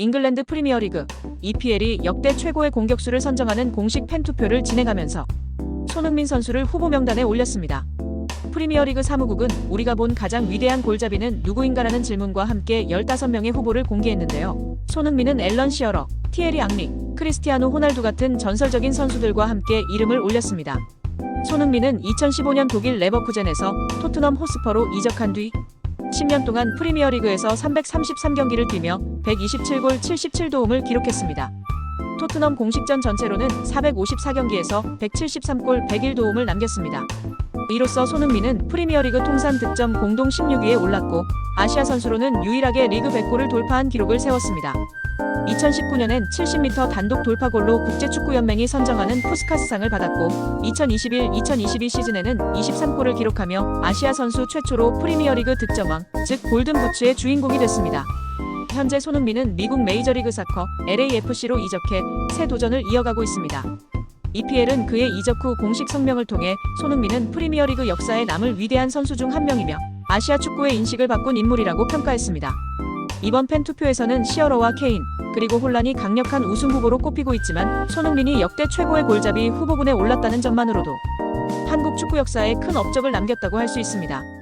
잉글랜드 프리미어리그 EPL이 역대 최고의 공격수를 선정하는 공식 팬투표를 진행하면서 손흥민 선수를 후보 명단에 올렸습니다. 프리미어리그 사무국은 우리가 본 가장 위대한 골잡이는 누구인가라는 질문과 함께 15명의 후보를 공개했는데요. 손흥민은 앨런 시어러, 티에리 앙리, 크리스티아노 호날두 같은 전설적인 선수들과 함께 이름을 올렸습니다. 손흥민은 2015년 독일 레버쿠젠에서 토트넘 호스퍼로 이적한 뒤 10년 동안 프리미어리그에서 333경기를 뛰며 127골 77도움을 기록했습니다. 토트넘 공식전 전체로는 454경기에서 173골 101도움을 남겼습니다. 이로써 손흥민은 프리미어리그 통산 득점 공동 16위에 올랐고 아시아 선수로는 유일하게 리그 100골을 돌파한 기록을 세웠습니다. 2019년엔 70m 단독 돌파골로 국제축구연맹이 선정하는 푸스카스상을 받았고 2021-2022 시즌에는 23골을 기록하며 아시아 선수 최초로 프리미어리그 득점왕, 즉 골든부츠의 주인공이 됐습니다. 현재 손흥민은 미국 메이저리그 사커 LAFC로 이적해 새 도전을 이어가고 있습니다. EPL은 그의 이적 후 공식 성명을 통해 손흥민은 프리미어리그 역사에 남을 위대한 선수 중 한 명이며 아시아 축구의 인식을 바꾼 인물이라고 평가했습니다. 이번 팬 투표에서는 시어러와 케인, 그리고 혼란이 강력한 우승 후보로 꼽히고 있지만 손흥민이 역대 최고의 골잡이 후보군에 올랐다는 점만으로도 한국 축구 역사에 큰 업적을 남겼다고 할 수 있습니다.